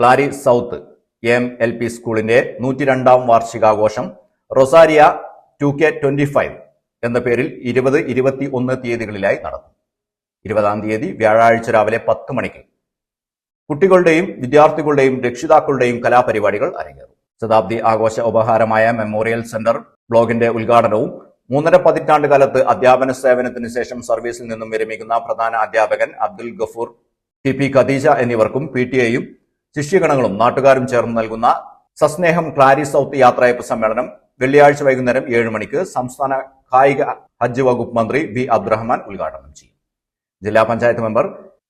Klari south M L P സ്കൂളിന്റെ നൂറ്റി രണ്ടാം വാർഷികാഘോഷം Rosaria two K twenty five എന്ന പേരിൽ ഇരുപത് ഇരുപത്തി ഒന്ന് തീയതികളിലായി നടന്നു ഇരുപതാം തീയതി വ്യാഴാഴ്ച രാവിലെ പത്ത് മണിക്ക് കുട്ടികളുടെയും വിദ്യാർത്ഥികളുടെയും രക്ഷിതാക്കളുടെയും കലാപരിപാടികൾ അരങ്ങേറും. ശതാബ്ദി ആഘോഷ ഉപഹാരമായ മെമ്മോറിയൽ സെന്റർ ബ്ലോഗിന്റെ ഉദ്ഘാടനവും മൂന്നര പതിറ്റാണ്ട് കാലത്ത് അധ്യാപന സേവനത്തിന് ശേഷം സർവീസിൽ നിന്നും വിരമിക്കുന്ന പ്രധാന അധ്യാപകൻ അബ്ദുൽ ഗഫൂർ ടി പി ഖദീജ എന്നിവർക്കും പി ടി എയും ശിഷ്യഗണങ്ങളും നാട്ടുകാരും ചേർന്ന് നൽകുന്ന സസ്നേഹം ക്ലാരി സൗത്ത് യാത്രയപ്പ് സമ്മേളനം വെള്ളിയാഴ്ച വൈകുന്നേരം ഏഴ് മണിക്ക് സംസ്ഥാന കായിക ഹജ്ജ് വകുപ്പ് മന്ത്രി ബി അബ്ദുറഹ്മാൻ ഉദ്ഘാടനം ചെയ്യും. ജില്ലാ panchayat member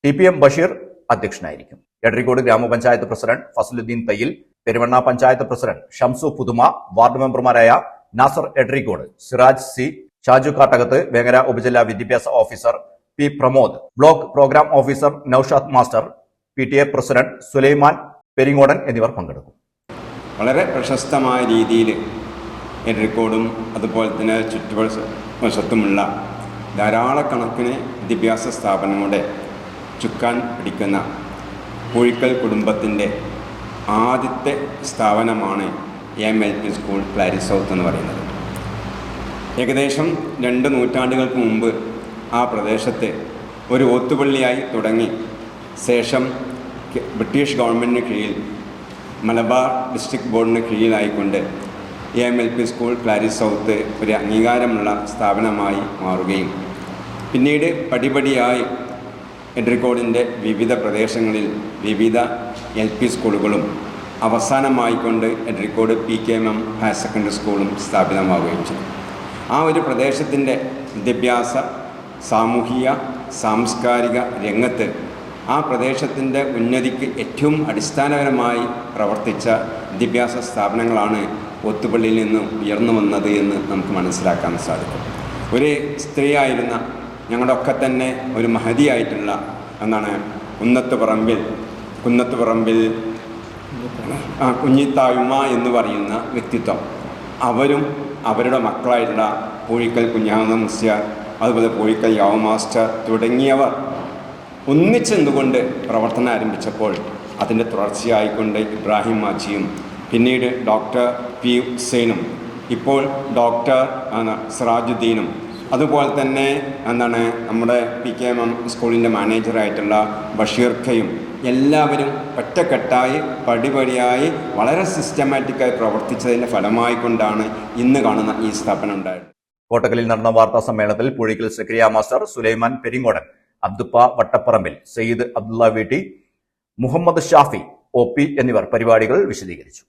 T P M Basheer അധ്യക്ഷനായിരിക്കും. എടരിക്കോട് ഗ്രാമപഞ്ചായത്ത് president Fasaluddeen Thayyil Peruvanna panchayat president Shamsu Puthuma ward മെമ്പർമാരായ നാസർ എഡ്രിക്കോട് സിറാജ് സി ഷാജു കാട്ടകത്ത് വേങ്ങര ഉപജില്ലാ വിദ്യാഭ്യാസ officer P Pramod block programme officer Noushad master P. T. A. President Sulaiman Peringodan എന്നിവർ പങ്കെടുക്കും. വളരെ പ്രശസ്തമായ രീതിയിൽ എഡ്രിക്കോടും അതുപോലെ തന്നെ ചുറ്റുവശത്തുമുള്ള ധാരാളക്കണക്കിന് വിദ്യാഭ്യാസ സ്ഥാപനങ്ങളുടെ ചുക്കാൻ പിടിക്കുന്ന കോഴിക്കൽ കുടുംബത്തിന്റെ ആദ്യത്തെ സ്ഥാപനമാണ് M. L. P. School Klari south എന്ന് പറയുന്നത്. ഏകദേശം രണ്ട് നൂറ്റാണ്ടുകൾക്ക് മുമ്പ് ആ പ്രദേശത്ത് ഒരു ഓത്തുപള്ളിയായി തുടങ്ങി ശേഷം ബ്രിട്ടീഷ് ഗവൺമെന്റിന് കീഴിൽ മലബാർ ഡിസ്ട്രിക്ട് ബോർഡിന് കീഴിലായിക്കൊണ്ട് A M L P school Klari south ഒരു അംഗീകാരമുള്ള സ്ഥാപനമായി മാറുകയും. പിന്നീട് പടിപടിയായി എഡ്രിക്കോഡിന്റെ വിവിധ പ്രദേശങ്ങളിൽ വിവിധ എൽ പി സ്കൂളുകളും അവസാനമായിക്കൊണ്ട് Edarikode P K M M higher secondary സ്കൂളും സ്ഥാപിതമാവുകയും ചെയ്തു. ആ ഒരു പ്രദേശത്തിന്റെ വിദ്യാഭ്യാസ സാമൂഹിക സാംസ്കാരിക രംഗത്ത് ആ പ്രദേശത്തിന്റെ ഉന്നതിക്ക് ഏറ്റവും അടിസ്ഥാനപരമായി പ്രവർത്തിച്ച വിദ്യാഭ്യാസ സ്ഥാപനങ്ങളാണ് ഒത്തുപള്ളിയിൽ നിന്ന് ഉയർന്നു വന്നത് എന്ന് നമുക്ക് മനസ്സിലാക്കാൻ സാധിക്കും. ഒരു സ്ത്രീയായിരുന്ന ഞങ്ങളുടെയൊക്കെ തന്നെ ഒരു മഹതിയായിട്ടുള്ള എന്താണ് കുന്നത്ത് പറമ്പിൽ കുന്നത്ത് പറമ്പിൽ കുഞ്ഞിത്തായുമ്മ എന്ന് പറയുന്ന വ്യക്തിത്വം. അവരും അവരുടെ മക്കളായിട്ടുള്ള പൂഴിക്കൽ കുഞ്ഞാമ അതുപോലെ പൂഴിക്കൽ യാവ മാസ്റ്റർ തുടങ്ങിയവർ ഒന്നിച്ചെന്നുകൊണ്ട് പ്രവർത്തനം ആരംഭിച്ചപ്പോൾ അതിന്റെ തുടർച്ചയായിക്കൊണ്ട് ഇബ്രാഹിം മാച്ചിയും പിന്നീട് ഡോക്ടർ പി ഹുസൈനും ഇപ്പോൾ ഡോക്ടർ സിറാജുദ്ദീനും. അതുപോലെ തന്നെ എന്താണ് നമ്മുടെ പി കെ എം എം സ്കൂളിന്റെ മാനേജറായിട്ടുള്ള ബഷീർ ഖയും എല്ലാവരും ഒറ്റക്കെട്ടായി പടിപടിയായി വളരെ സിസ്റ്റമാറ്റിക്കായി പ്രവർത്തിച്ചതിന്റെ ഫലമായി കൊണ്ടാണ് ഇന്ന് കാണുന്ന ഈ സ്ഥാപനം ഉണ്ടായത്. കോട്ടക്കലിൽ നടന്ന വാർത്താ സമ്മേളനത്തിൽ Puzhikkal Zakariya master Sulaiman Peringodan Abduppa Vattaparambil Sayyid Abdulla Veetti Muhammad Shafi O P എന്നിവർ പരിപാടികൾ വിശദീകരിച്ചു.